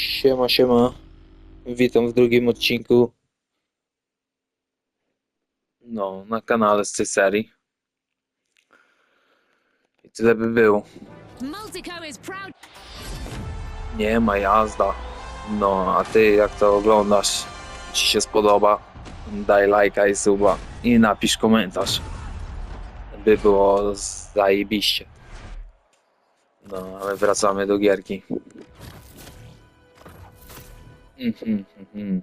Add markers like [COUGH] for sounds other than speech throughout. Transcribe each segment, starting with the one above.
Siema, siema. Witam w drugim odcinku. No, na kanale z tej serii. I tyle by było. Nie ma jazda. No, a ty jak to oglądasz? Ci się spodoba? Daj lajka i suba. I napisz komentarz. By było zajebiście. No, ale wracamy do gierki. Mhm, mhm.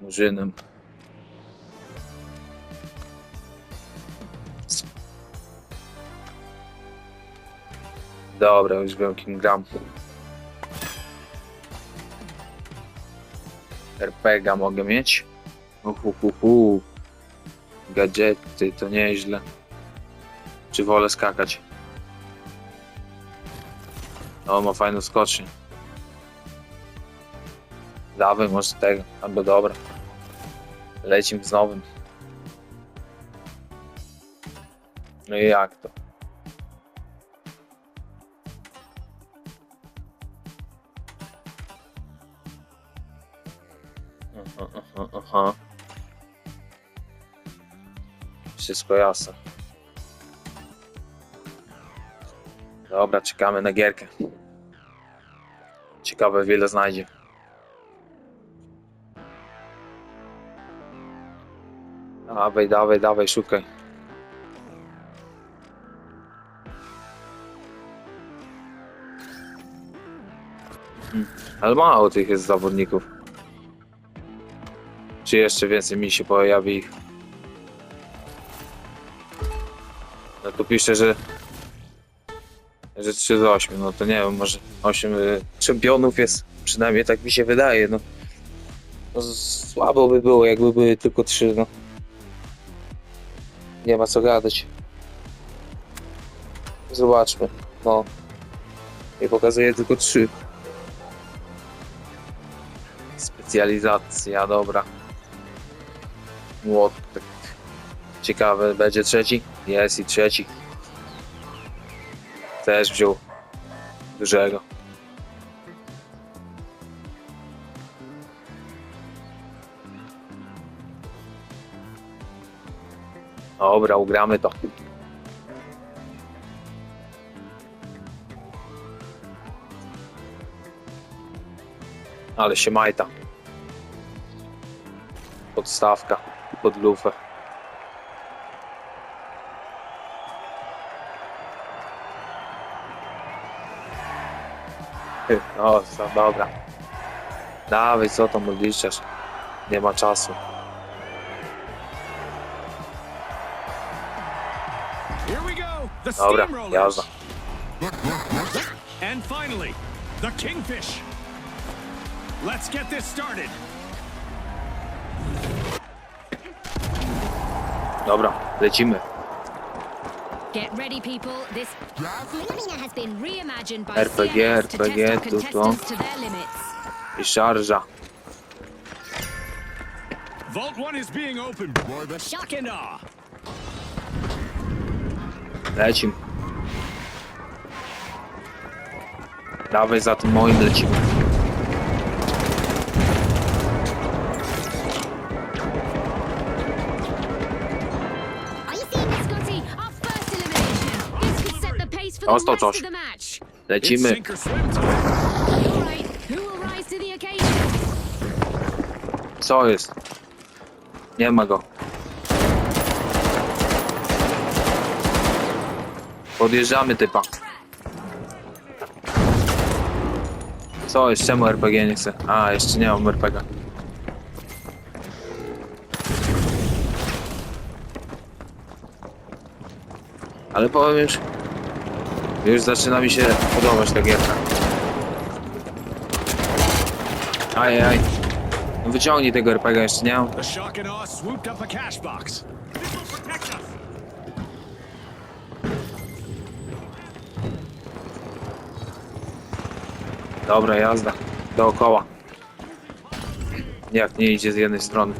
Murzynem. Dobra, już wiem kim gram. RPGa mogę mieć. Uhuhuhu. Gadżety to nieźle. Czy wolę skakać? O, ma fajną skocznię. Dawaj, może tego. Albo dobra. Lecimy z nowym. No i jak to? Aha, aha, aha. Wszystko jasne. Dobra, czekamy na gierkę. Ciekawe, wiele znajdzie. Dawaj, dawaj, dawaj, szukaj. Ale mało tych jest zawodników. Czy jeszcze więcej mi się pojawi ich? No tu pisze, że że 3 z 8, no to nie wiem, może 8 y, czempionów jest, przynajmniej tak mi się wydaje, no. no słabo by było, jakby były tylko 3, no. Nie ma co gadać. Zobaczmy, no. I pokazuje tylko 3. Specjalizacja, dobra. Młotek. Ciekawe, będzie trzeci? Jest i trzeci. Też wziął dużego. Dobra, ugramy to. Ale się majta. Podstawka pod lufę. O, co, dobra. Dawaj, co tam odliczasz? Nie ma czasu. Dobra, jazda. And finally, the kingfish. Let's get this started. Dobra, lecimy. Get ready, people. This arena has been reimagined by RPG, CMS to RPG, test our tu, tu. contestants to their limits. I szarża. Vault 1 is being opened by the shock and awe. Lecimy. Dawaj za tym moim lecimy. Are you seeing this, Scotty? Our first elimination. This could set the pace for the Dostał rest coś. of the match. It's Lecimy. sink or swim time. All right, who will rise to the occasion? Co jest? Nie ma go. Podjeżdżamy typa. Co jest? Czemu RPG nie chce? A, jeszcze nie mam RPG. Ale powiem już, już zaczyna mi się podobać ta gierka. Aj, aj. No Wyciągnij tego RPG jeszcze, nie mam. Dobra, jazda. Dookoła. Jak nie idzie z jednej strony.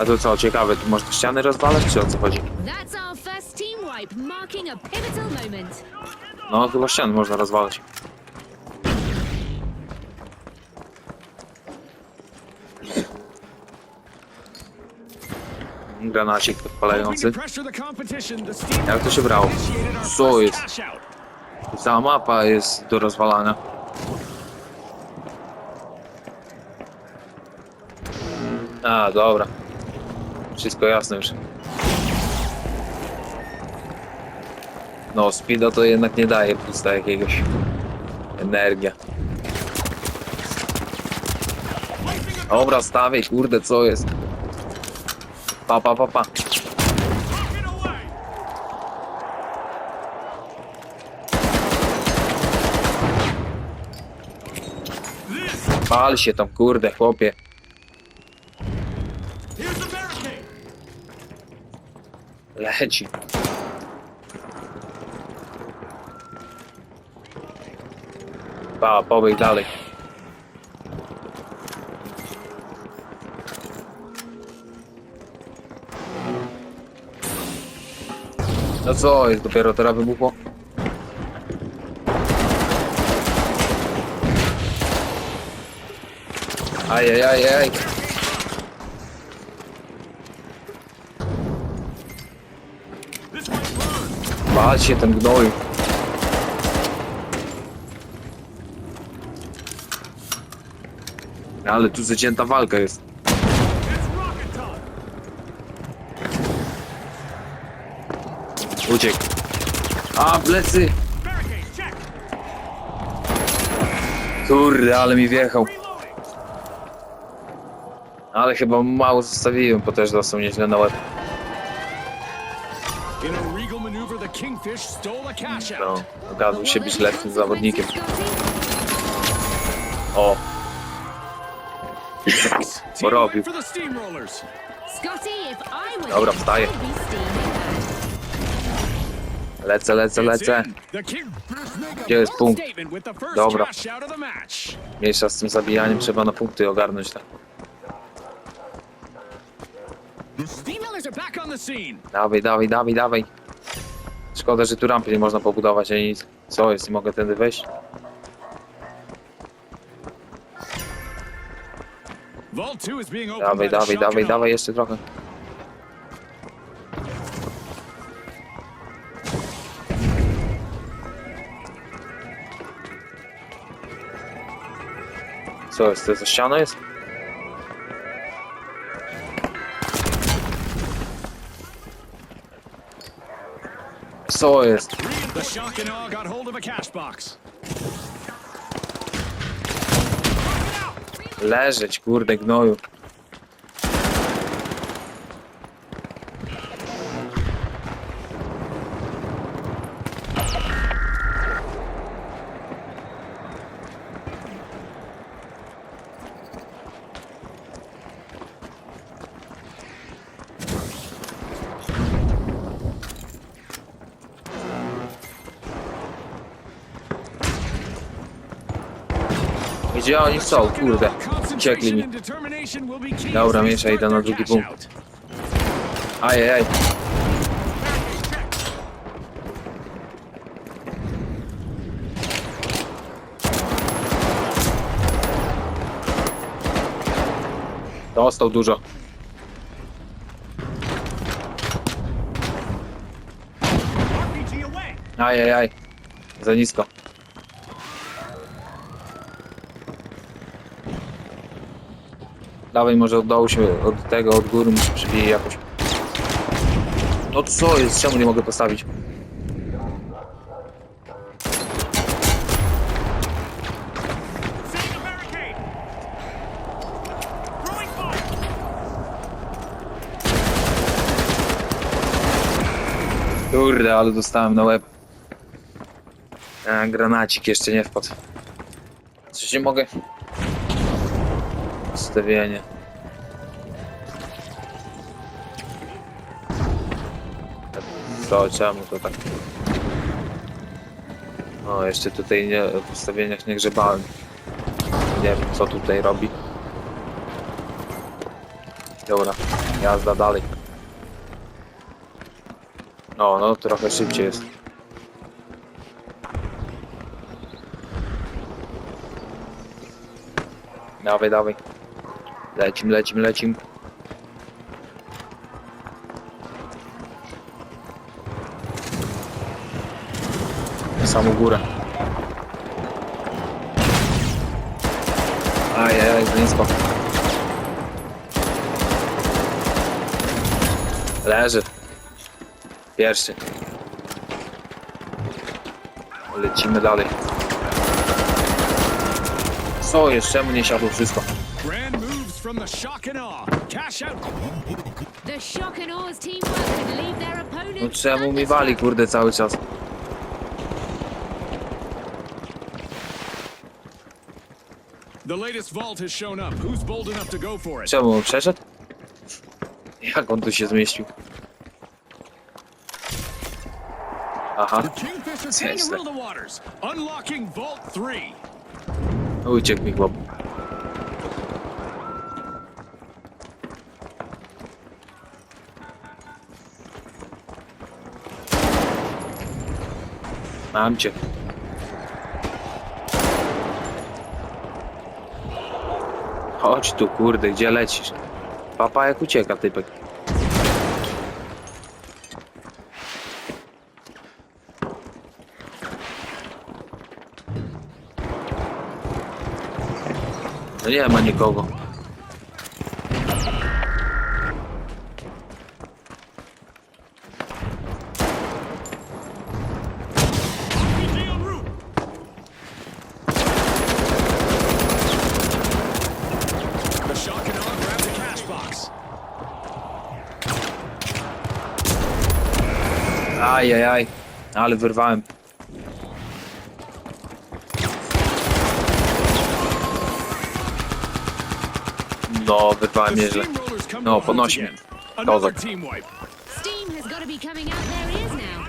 A to co, ciekawe, tu można ściany rozwalać, czy o co chodzi? Team wipe, marking a pivotal moment. No, chyba ściany można rozwalać. Granacik podpalający. Jak to się brało? Co jest? Cała mapa jest do rozwalania. A, dobra. Wszystko jasne już. No, speeda to jednak nie daje pusta jakiegoś. Energia. Dobra, stawiaj, kurde, co jest? Pa, pa, pa, pa. Pal się tam, kurde, chłopie. Leci. Pa, pobieg dalej. No co jest, dopiero teraz wybuchło? Ajajajaj. Bal się ten gnoju. Ale tu zacięta walka jest. Uciekł. A, plecy! Kurde, ale mi wjechał. Ale chyba mało zostawiłem, bo też dostał nieźle na łeb. No, okazał się być lepszym zawodnikiem. O, porobił. Dobra, wstaję. Lecę, lecę, lecę. Gdzie jest punkt? Dobra. Mniejsza z tym zabijaniem, trzeba na punkty ogarnąć. Tak. Dawaj, dawaj, dawaj, dawaj. Szkoda, że tu rampy nie można pobudować, ani nic. Co jest, nie mogę tędy wejść? Vault 2 is being opened Dawaj, dawaj, dawaj, dawaj, jeszcze trochę. Co jest, to za ściana jest? Cash box. Leżeć, kurde, gnoju. Gdzie oni są, kurde? Uciekli mi. Dobra, miesza, idę na drugi punkt. Ajajaj. Dostał dużo. Ajajaj. Za nisko. Dawaj, może od dołu się, od tego, od góry mu się przybije jakoś. No co jest? Czemu nie mogę postawić? Kurde, ale dostałem na łeb. A, granacik jeszcze nie wpadł. Coś nie mogę. Ustawienie. Co, czemu to tak? O, jeszcze tutaj nie, w ustawieniach nie grzebałem. Nie wiem, co tutaj robi. Dobra, jazda dalej. No, no, trochę szybciej jest. Dawaj, dawaj. Lecim, lecim, lecim. Na samą górę. Ajajaj, za nisko. Leży. Pierwszy. Lecimy dalej. Co? Jeszcze mu nie siadło wszystko. From the shock and awe. Cash out. The shock and awe's teamwork could leave their opponent. No czemu mi wali, kurde, cały czas? The latest vault has shown up. Who's bold enough to go for it? Czemu on przeszedł? Jak on tu się zmieścił? Aha, The Kingfish are taking to rule the waters. Unlocking Vault 3. uciekł mi chłop. Mam cię. Chodź tu, kurde, gdzie lecisz? Papa jak ucieka, typek. No nie ma nikogo. RPG en route. The shock and awe grab the cash box. Ajajaj, ale wyrwałem. No, wyrwałem come No, podnosi mnie. Kozak. team wipe. Steam has got to be coming out their ears now.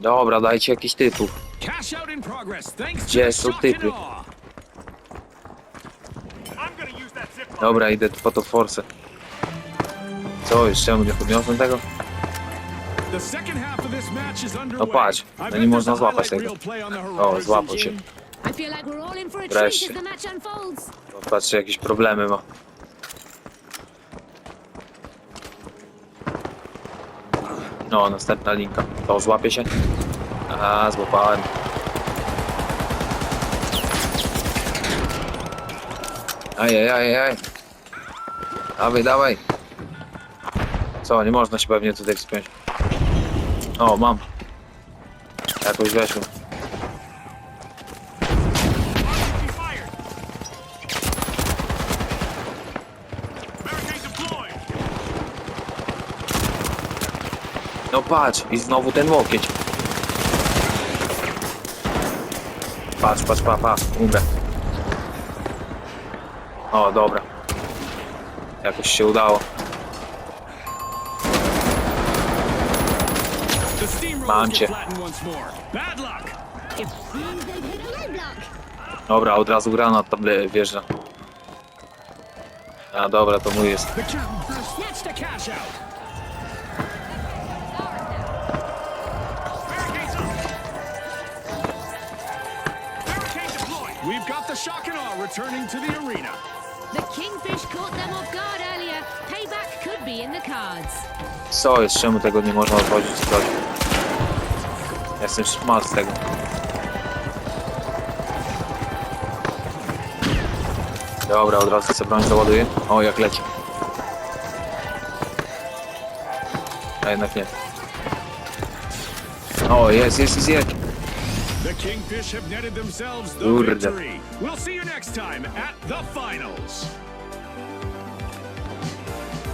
Dobra, dajcie jakiś typów. Cash out in progress. Thanks to Gdzie the są shock typy? awe. Dobra, idę po to forsę. Co jest? Czemu nie podniosłem tego? No patrz, no nie można złapać tego. O, złapał się. Wreszcie. No, Patrzę, jakieś problemy ma. No, następna linka. To złapie się? A, złapałem. Ajajaj, ajaj. Dawaj, dawaj. Co, nie można się pewnie tutaj wspiąć. O, mam. Jakoś weszło. No patrz, i znowu ten łokieć. Patrz, patrz, pa, pa, umrę. O, dobra. Jakoś się udało. A roadblock. Dobra, od razu granat tam wjeżdża. A dobra, to mój jest. We've got the shock and awe returning to the arena. The Kingfish caught them off guard earlier. Payback could be in the cards. Co jest? Czemu tego nie można otworzyć? Coś? Jestem szmal z tego. Dobra, od razu sobie broń załaduję. O, jak leci. A jednak nie. O, jest, jest, jest, jest. The Kingfish have netted themselves the Kurde. victory. We'll see you next time at the finals.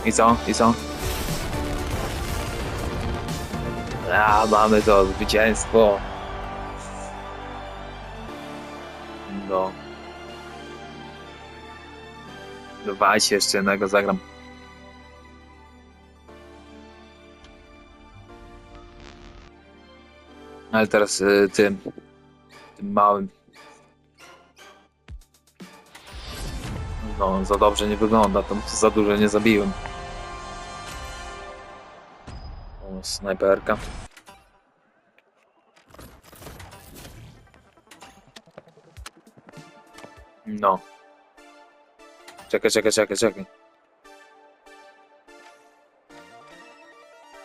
I co? I co? A, mamy to zwycięstwo. No. Dawajcie, jeszcze jednego zagram. Ale teraz y, tym, tym małym. No, za dobrze nie wygląda, to za dużo nie zabiłem. Snajperka. No. Czekaj, czekaj, czekaj, czekaj.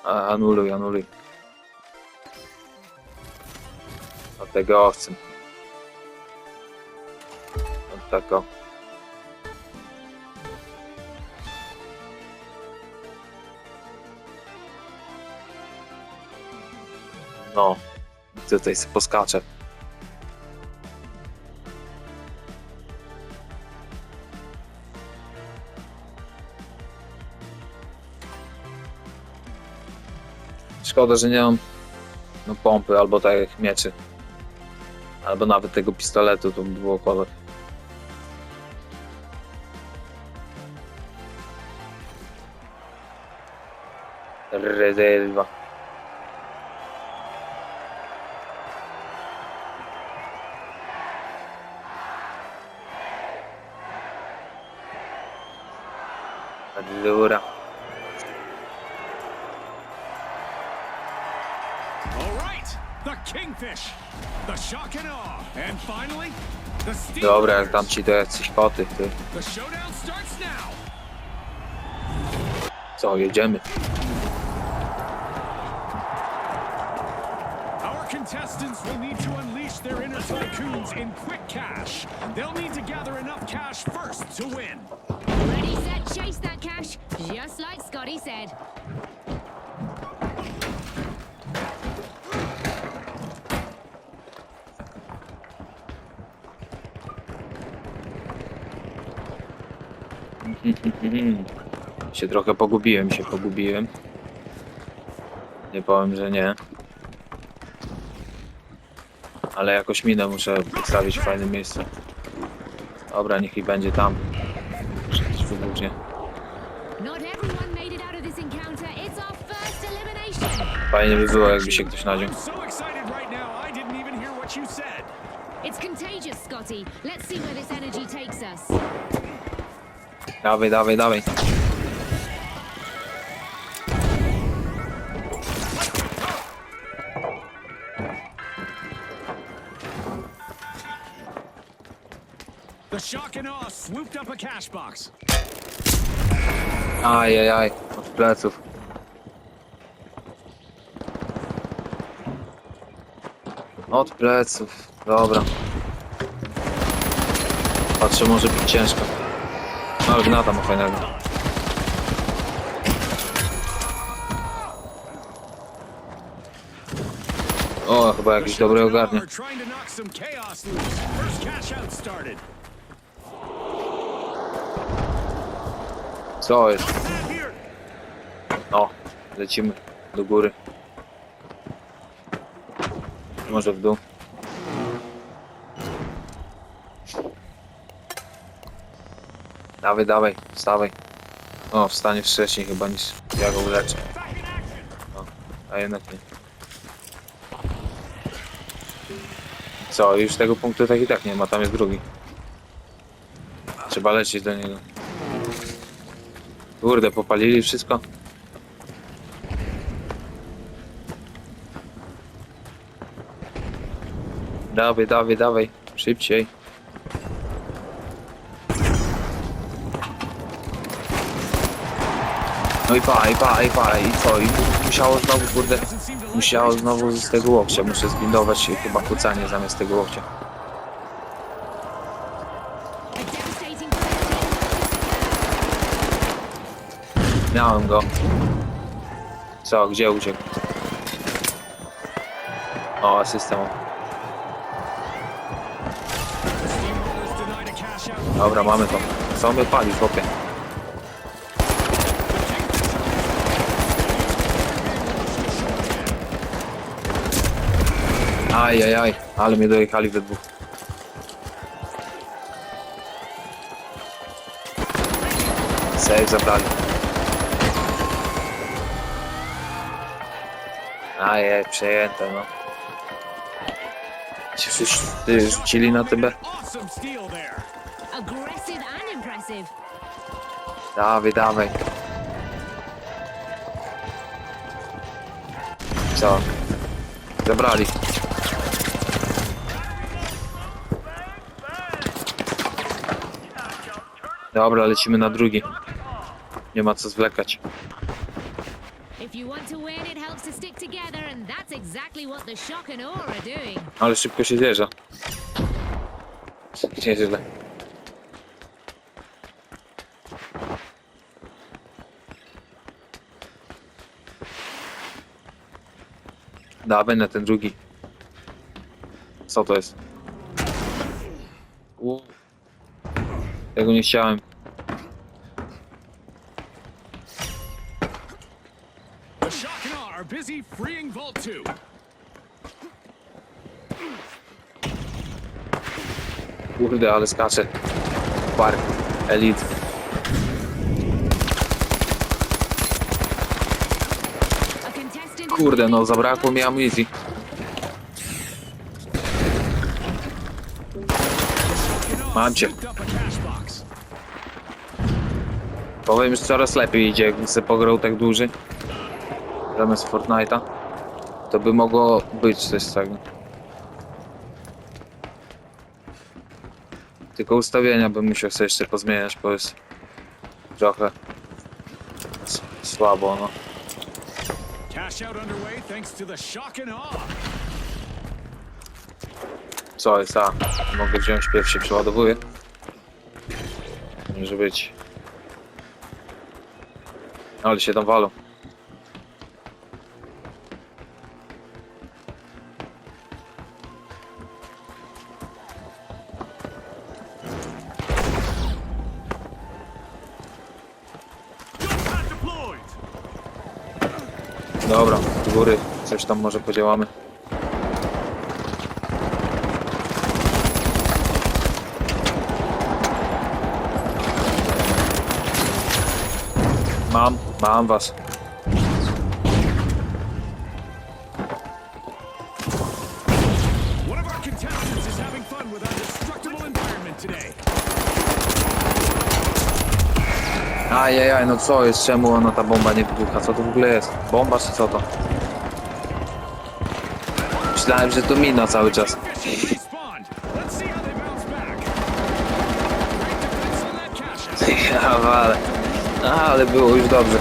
A, anuluj, anuluj. Od tego chcę. Od tego. No, tutaj sobie poskaczę. Szkoda, że nie mam no, pompy albo tak jak mieczy. Albo nawet tego pistoletu, to by było kolor. Rezerwa. Steelers. Dobra, jak tam ci to jacyś koty, ty. The showdown starts now. Co, jedziemy? Our contestants will need to unleash their inner tycoons in quick cash. They'll need to gather enough cash first to win. Chase that cash, just like Scotty said. [LAUGHS] się trochę pogubiłem, się pogubiłem. Nie powiem, że nie. Ale jakoś minę muszę postawić w fajnym miejscu. Dobra, niech i będzie tam. Fajnie by było, jakby się ktoś said. It's contagious, Scotty. Let's see where this energy takes us. Dawaj, dawaj, dawaj. The Shock and Awe swooped up a cash box. Ajajaj, od pleców. Od pleców, dobra. Patrzę, może być ciężko. No, gnata ma fajnego. O, chyba jakiś dobry ogarnie. Co jest? Here. O, lecimy do góry. Może w dół. Dawaj, dawaj, wstawaj. O, wstanie wcześniej chyba niż ja go uleczę. O, a jednak nie. Co, już tego punktu tak i tak nie ma, tam jest drugi. Trzeba lecieć do niego. Kurde, popalili wszystko? Dawaj, dawaj, dawaj. Szybciej. No i pa, i pa, i pa, i co? I musiało znowu, kurde, musiało znowu z tego łokcia. Muszę zbindować chyba kucanie zamiast tego łokcia. Miałem go. Co, gdzie uciekł? O, asystę Dobra, mamy to. Co my pali, chłopie? Aj, aj, aj, ale mnie dojechali we dwóch. Save zabrali. Ajej, przejęte, no. Ci wszyscy rzucili na tybę? Aggressive and impressive. Dawaj, dawaj. Co? Zabrali. Dobra, lecimy na drugi. Nie ma co zwlekać. If If you want to win, it helps to stick together, and that's exactly what the Shock and Awe are doing. Ale szybko się zjeżdża. Nieźle. Dawaj na ten drugi. Co to jest? U. Tego nie chciałem. The Shock and Awe are busy freeing Vault 2. Kurde, ale skacze. Park. Elite. Kurde, no zabrakło mi amunicji. Mam cię. Powiem, że coraz lepiej idzie, jakbym sobie pograł tak dłużej. Zamiast Fortnite'a. To by mogło być coś tego. Tylko ustawienia bym musiał sobie jeszcze pozmieniać, bo jest trochę słabo, no. Cash out underway thanks to the Shock and Awe. Co jest? A, mogę wziąć pierwszy, przeładowuję. Może być. Ale się tam walą. Dobra, z góry coś tam może podziałamy. Mam, mam was. Ajajaj, no co jest? Czemu ona ta bomba nie wybucha? Co to w ogóle jest? Bomba czy co to? Myślałem, że to mina cały czas. [LAUGHS] Ja wale. A, ale było już dobrze.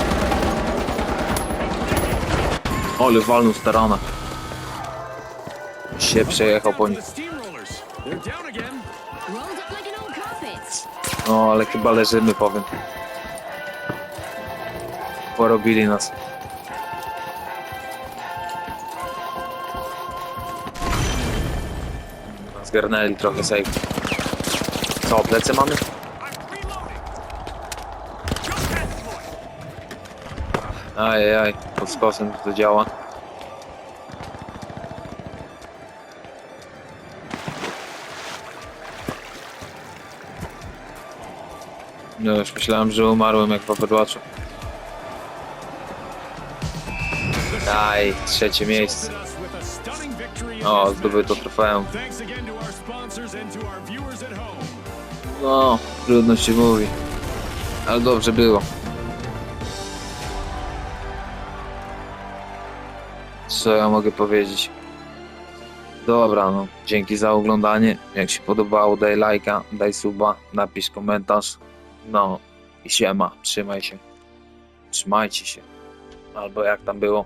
Ole walnął z tarana. Się przejechał po nim. carpet. No, ale chyba leżymy, powiem. Porobili nas. Zgarnęli trochę save. Co, plecy mamy? Ajajaj, pod skosem to działa. No już myślałem, że umarłem jak w Overwatchu. Sponsors and to our viewers at home. No, trudno się mówi. Ale dobrze było. Co ja mogę powiedzieć? Dobra, no. Dzięki za oglądanie. Jak się podobało, daj lajka, daj suba, napisz komentarz. No i siema, trzymaj się. Trzymajcie się. Albo jak tam było.